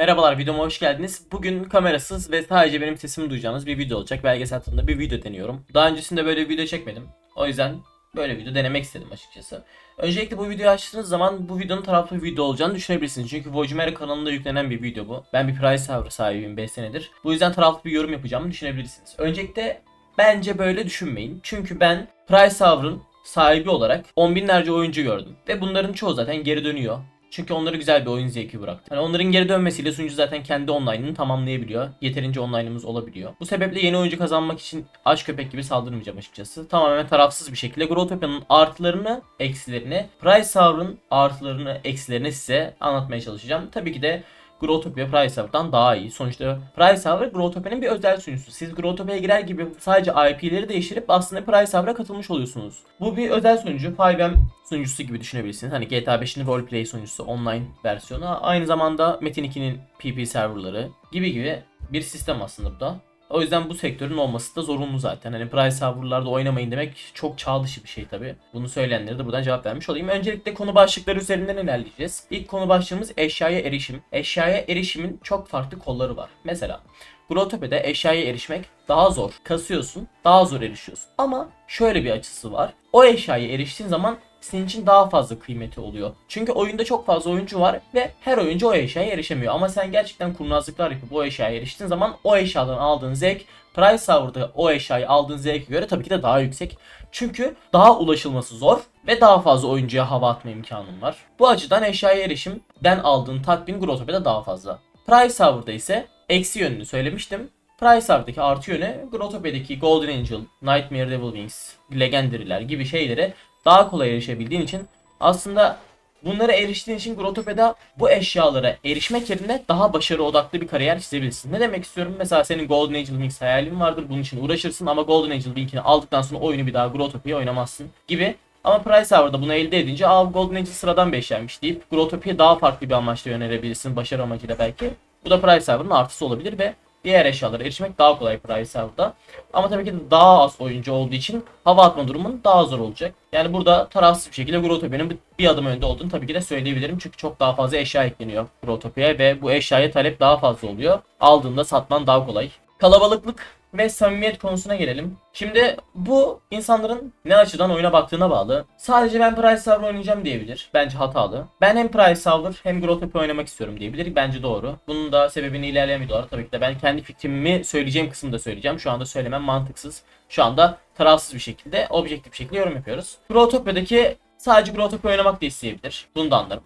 Merhabalar videoma hoş geldiniz. Bugün kamerasız ve sadece benim sesimi duyacağınız bir video olacak. Belgesel tadında bir video deniyorum. Daha öncesinde böyle bir video çekmedim. O yüzden böyle video denemek istedim açıkçası. Öncelikle bu videoyu açtığınız zaman bu videonun taraflı bir video olacağını düşünebilirsiniz. Çünkü Vojimera kanalında yüklenen bir video bu. Ben bir Price server sahibiyim 5 senedir. Bu yüzden taraflı bir yorum yapacağımı düşünebilirsiniz. Öncelikle bence böyle düşünmeyin. Çünkü ben Price server'ın sahibi olarak on binlerce oyuncu gördüm. Ve bunların çoğu zaten geri dönüyor. Çünkü onları güzel bir oyun zevki bıraktı. Yani onların geri dönmesiyle sunucu zaten kendi online'ını tamamlayabiliyor. Yeterince online'ımız olabiliyor. Bu sebeple yeni oyuncu kazanmak için aç köpek gibi saldırmayacağım açıkçası. Tamamen tarafsız bir şekilde Growtopia'nın artılarını, eksilerini, Price Server'ın artılarını, eksilerini size anlatmaya çalışacağım. Tabii ki de Growtopia Price Server'dan daha iyi. Sonuçta Price Server Growtopia'nın bir özel sunucusu. Siz Growtopia'ya girer gibi sadece IP'leri değiştirip aslında Price Server'a katılmış oluyorsunuz. Bu bir özel sunucu. 5M sunucusu gibi düşünebilirsiniz. Hani GTA 5'in roleplay sunucusu online versiyonu. Aynı zamanda Metin 2'nin PP serverları gibi gibi bir sistem aslında bu da. O yüzden bu sektörün olması da zorunlu zaten. Hani price serverlarda oynamayın demek çok çağ dışı bir şey tabi. Bunu söyleyenlere de buradan cevap vermiş olayım. Öncelikle konu başlıkları üzerinden ilerleyeceğiz. İlk konu başlığımız eşyaya erişim. Eşyaya erişimin çok farklı kolları var. Mesela Growtopia'da eşyaya erişmek daha zor. Kasıyorsun, daha zor erişiyorsun. Ama şöyle bir açısı var. O eşyaya eriştiğin zaman senin için daha fazla kıymeti oluyor. Çünkü oyunda çok fazla oyuncu var ve her oyuncu o eşyaya erişemiyor. Ama sen gerçekten kurnazlıklar yapıp o eşyaya eriştiğin zaman o eşyadan aldığın zevk Price Server'da o eşyayı aldığın zevke göre tabii ki de daha yüksek. Çünkü daha ulaşılması zor ve daha fazla oyuncuya hava atma imkanın var. Bu açıdan eşyaya erişimden aldığın tatmin Growtopia'da daha fazla. Price Server'da ise eksi yönünü söylemiştim. Price Server'daki artı yönü Growtopia'daki Golden Angel, Nightmare Devil Wings, Legendary'ler gibi şeylere daha kolay erişebildiğin için aslında bunlara eriştiğin için Growtopia'da bu eşyalara erişmek yerine daha başarı odaklı bir kariyer çizebilirsin. Ne demek istiyorum? Mesela senin Golden Angel Wings hayalin vardır. Bunun için uğraşırsın ama Golden Angel Wings'ini aldıktan sonra oyunu bir daha Growtopia'ya oynamazsın gibi. Ama Price Server'da bunu elde edince Aa Golden Angel sıradan bir eşyaymış deyip Growtopia'ya daha farklı bir amaçla yönelebilirsin. Başarı amacıyla belki. Bu da Price Server'ın artısı olabilir ve diğer eşyalara erişmek daha kolay Server'da. Ama tabii ki daha az oyuncu olduğu için hava atma durumun daha zor olacak. Yani burada tarafsız bir şekilde Growtopia'nın bir adım önde olduğunu tabii ki de söyleyebilirim. Çünkü çok daha fazla eşya ekleniyor Growtopia'ya ve bu eşyaya talep daha fazla oluyor. Aldığında satman daha kolay. Kalabalıklık ve samimiyet konusuna gelelim. Şimdi bu insanların ne açıdan oyuna baktığına bağlı. Sadece ben Price Server oynayacağım diyebilir. Bence hatalı. Ben hem Price Server hem Growtopia oynamak istiyorum diyebilir. Bence doğru. Bunun da sebebini ilerleyen videolarda tabii ki de ben kendi fikrimi söyleyeceğim kısımda söyleyeceğim. Şu anda söylemem mantıksız. Şu anda tarafsız bir şekilde, objektif bir şekilde yorum yapıyoruz. Growtopia'daki sadece Growtopia oynamak da isteyebilir. Bunu da anlarım.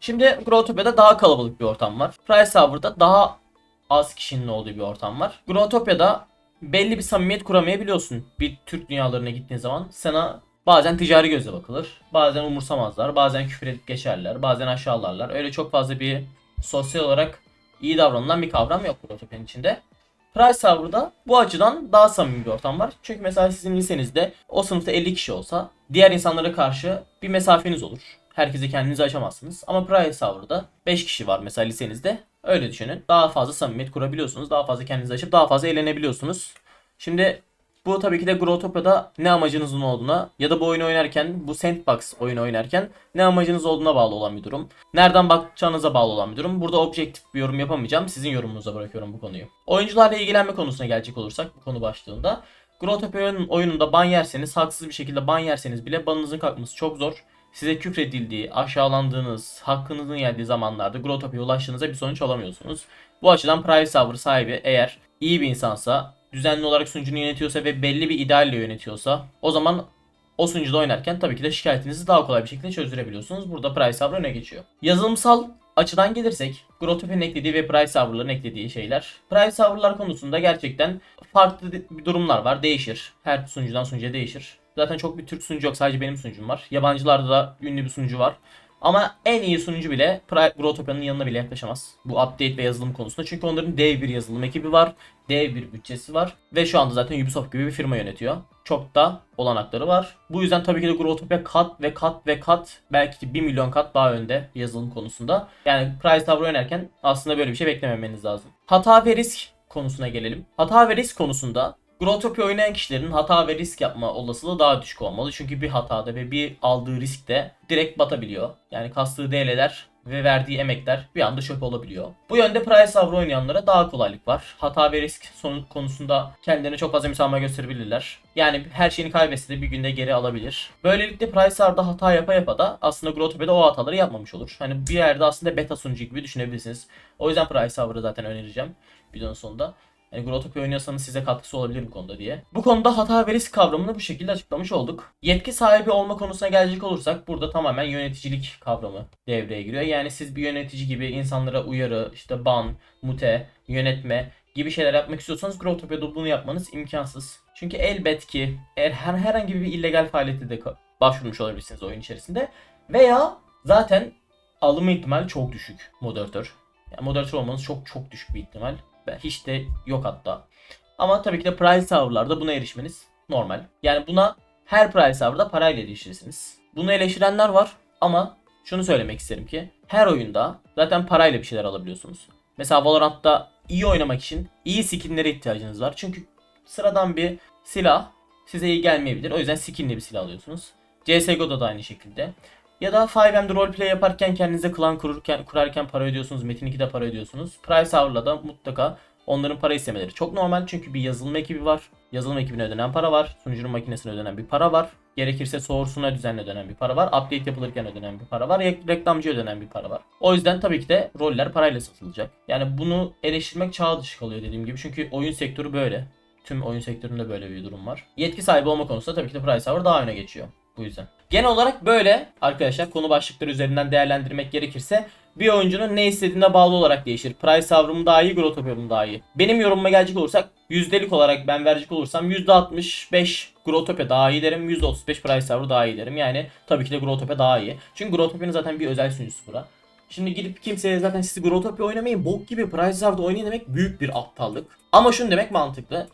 Şimdi Growtopia'da daha kalabalık bir ortam var. Price Server'da daha az kişinin olduğu bir ortam var. Growtopia'da belli bir samimiyet kuramayabiliyorsun. Bir Türk dünyalarına gittiğin zaman sana bazen ticari gözle bakılır. Bazen umursamazlar. Bazen küfür edip geçerler. Bazen aşağılarlar. Öyle çok fazla bir sosyal olarak iyi davranılan bir kavram yok Growtopia'nın içinde. Price Server'da bu açıdan daha samimi bir ortam var. Çünkü mesela sizin lisenizde o sınıfta 50 kişi olsa diğer insanlara karşı bir mesafeniz olur. Herkese kendinizi açamazsınız. Ama Price Server'da 5 kişi var mesela lisenizde. Öyle düşünün. Daha fazla samimiyet kurabiliyorsunuz. Daha fazla kendinizi açıp daha fazla eğlenebiliyorsunuz. Şimdi bu tabii ki de Growtopia'da ne amacınızın olduğuna ya da bu oyunu oynarken, bu sandbox oyunu oynarken ne amacınız olduğuna bağlı olan bir durum. Nereden bakacağınıza bağlı olan bir durum. Burada objektif bir yorum yapamayacağım. Sizin yorumunuza bırakıyorum bu konuyu. Oyuncularla ilgilenme konusuna gelecek olursak bu konu başlığında. Growtopia'nın oyununda ban yerseniz, haksız bir şekilde ban yerseniz bile banınızın kalkması çok zor. Size küfredildiği, aşağılandığınız, hakkınızın geldiği zamanlarda Growtopia'ya ulaştığınızda bir sonuç alamıyorsunuz. Bu açıdan Private Server sahibi eğer iyi bir insansa, düzenli olarak sunucunu yönetiyorsa ve belli bir idealle yönetiyorsa o zaman o sunucuda oynarken tabii ki de şikayetinizi daha kolay bir şekilde çözdürebiliyorsunuz. Burada Price Server öne geçiyor. Yazılımsal açıdan gelirsek Growtopia'nın eklediği ve Price Server'ların eklediği şeyler. Price Server'lar konusunda gerçekten farklı durumlar var. Değişir. Her sunucudan sunucuya değişir. Zaten çok bir Türk sunucu yok. Sadece benim sunucum var. Yabancılarda da ünlü bir sunucu var. Ama en iyi sunucu bile Growtopia'nın yanına bile yaklaşamaz. Bu update ve yazılım konusunda. Çünkü onların dev bir yazılım ekibi var. Dev bir bütçesi var. Ve şu anda zaten Ubisoft gibi bir firma yönetiyor. Çok da olanakları var. Bu yüzden tabii ki de Growtopia kat ve kat ve kat belki de 1 milyon kat daha önde yazılım konusunda. Yani Price Tower oynarken aslında böyle bir şey beklememeniz lazım. Hata ve risk konusuna gelelim. Hata ve risk konusunda Growtopia oynayan kişilerin hata ve risk yapma olasılığı daha düşük olmalı. Çünkü bir hatada ve bir aldığı riskte direkt batabiliyor. Yani kastığı DL'ler ve verdiği emekler bir anda çöp olabiliyor. Bu yönde Price Hour oynayanlara daha kolaylık var. Hata ve risk sonu konusunda kendilerine çok fazla müsamaha gösterebilirler. Yani her şeyini kaybetse de bir günde geri alabilir. Böylelikle Price Hour'da hata yapa yapa da aslında Grotope'de o hataları yapmamış olur. Hani bir yerde aslında beta sunucu gibi düşünebilirsiniz. O yüzden Price Hour'ı zaten önereceğim videonun sonunda. Yani Grotopia oynuyorsanız size katkısı olabilir bu konuda diye. Bu konuda hata ve risk kavramını bu şekilde açıklamış olduk. Yetki sahibi olma konusuna gelecek olursak burada tamamen yöneticilik kavramı devreye giriyor. Yani siz bir yönetici gibi insanlara uyarı, işte ban, mute, yönetme gibi şeyler yapmak istiyorsanız Grotopia'da bunu yapmanız imkansız. Çünkü elbet ki eğer her herhangi bir illegal faaliyete de başvurmuş olabilirsiniz oyun içerisinde veya zaten alınma ihtimali çok düşük moderatör. Yani moderatör olmanız çok çok düşük bir ihtimal. Hiç de yok hatta. Ama tabii ki de price hour'larda buna erişmeniz normal. Yani buna her price hour'da parayla erişirsiniz. Bunu eleştirenler var ama şunu söylemek isterim ki her oyunda zaten parayla bir şeyler alabiliyorsunuz. Mesela Valorant'ta iyi oynamak için iyi skinlere ihtiyacınız var. Çünkü sıradan bir silah size iyi gelmeyebilir. O yüzden skinli bir silah alıyorsunuz. CSGO'da da aynı şekilde. Ya da 5M'de roleplay yaparken kendinize klan kururken, kurarken para ödüyorsunuz. Metin 2'de para ödüyorsunuz. Price Hour'la da mutlaka onların para istemeleri çok normal. Çünkü bir yazılım ekibi var. Yazılım ekibine ödenen para var. Sunucunun makinesine ödenen bir para var. Gerekirse source'una düzenli ödenen bir para var. Update yapılırken ödenen bir para var. Re- Reklamcıya ödenen bir para var. O yüzden tabii ki de roller parayla satılacak. Yani bunu eleştirmek çağ dışı kalıyor dediğim gibi. Çünkü oyun sektörü böyle. Tüm oyun sektöründe böyle bir durum var. Yetki sahibi olma konusunda tabii ki de Price Hour daha öne geçiyor. Bu yüzden. Genel olarak böyle arkadaşlar konu başlıkları üzerinden değerlendirmek gerekirse bir oyuncunun ne istediğine bağlı olarak değişir. Price Hour mu daha iyi, Grotopia mı daha iyi? Benim yorumuma gelecek olursak yüzdelik olarak ben verecek olursam %65 Grotopia daha iyi derim, %35 Price Hour daha iyi derim. Yani tabii ki de Grotopia daha iyi. Çünkü Grotopia'nın zaten bir özel sunucusu bura. Şimdi gidip kimseye zaten siz Grotopia oynamayın, bok gibi Price Hour'da oynayın demek büyük bir aptallık. Ama şunu demek mantıklı.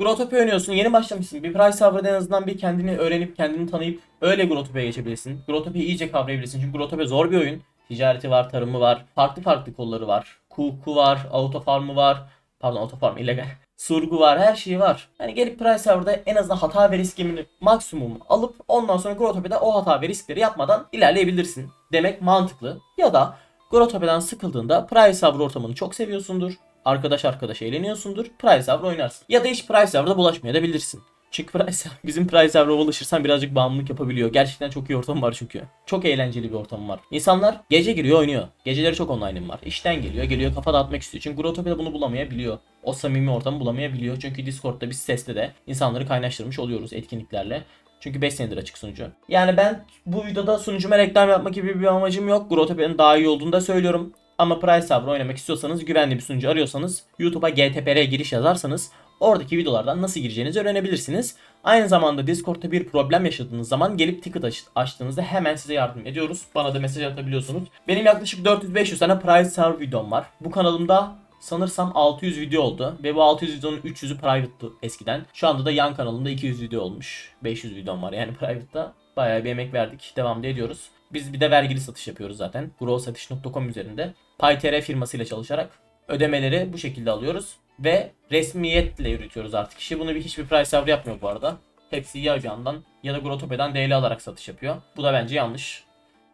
Grotopia oynuyorsun, yeni başlamışsın. Bir Price Hour'da en azından bir kendini öğrenip, kendini tanıyıp öyle Grotopia'ya geçebilirsin. Grotopia'yı iyice kavrayabilirsin. Çünkü Grotopia zor bir oyun. Ticareti var, tarımı var, farklı farklı kolları var. Kuku var, auto farmı var. Pardon auto farm illegal. Surgu var, her şeyi var. Hani gelip Price Hour'da en azından hata ve riskini maksimum alıp ondan sonra Grotopia'da o hata ve riskleri yapmadan ilerleyebilirsin demek mantıklı. Ya da Grotopia'dan sıkıldığında Price Hour ortamını çok seviyorsundur. Arkadaş arkadaş eğleniyorsundur. Price Hour oynarsın. Ya da hiç Price Hour'da bulaşmaya da bilirsin. Çünkü Price Hour- bizim Price Hour'a bulaşırsan birazcık bağımlılık yapabiliyor. Gerçekten çok iyi ortam var çünkü. Çok eğlenceli bir ortam var. İnsanlar gece giriyor oynuyor. Geceleri çok online'ım var. İşten geliyor, geliyor kafa dağıtmak istiyor. Çünkü Grotopia'da bunu bulamayabiliyor. O samimi ortamı bulamayabiliyor. Çünkü Discord'da biz sesle de insanları kaynaştırmış oluyoruz etkinliklerle. Çünkü 5 senedir açık sunucu. Yani ben bu videoda sunucuma reklam yapmak gibi bir amacım yok. Grotopia'nın daha iyi olduğunu da söylüyorum. Ama Price Hour oynamak istiyorsanız, güvenli bir sunucu arıyorsanız, YouTube'a GTPR giriş yazarsanız oradaki videolardan nasıl gireceğinizi öğrenebilirsiniz. Aynı zamanda Discord'da bir problem yaşadığınız zaman gelip ticket aç- açtığınızda hemen size yardım ediyoruz. Bana da mesaj atabiliyorsunuz. Benim yaklaşık 400-500 tane Price Hour videom var. Bu kanalımda sanırsam 600 video oldu ve bu 600 videonun 300'ü private'tı eskiden. Şu anda da yan kanalımda 200 video olmuş. 500 videom var yani private'da. Bayağı bir emek verdik. Devam da ediyoruz. Biz bir de vergili satış yapıyoruz zaten. growsatış.com üzerinde. PyTR firmasıyla çalışarak ödemeleri bu şekilde alıyoruz. Ve resmiyetle yürütüyoruz artık işi. Bunu bir hiçbir price hour yapmıyor bu arada. Hepsi ya Ajan'dan ya da Grotope'den DL alarak satış yapıyor. Bu da bence yanlış.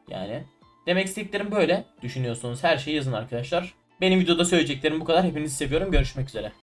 Yani demek istediklerim böyle. Düşünüyorsunuz her şeyi yazın arkadaşlar. Benim videoda söyleyeceklerim bu kadar. Hepinizi seviyorum. Görüşmek üzere.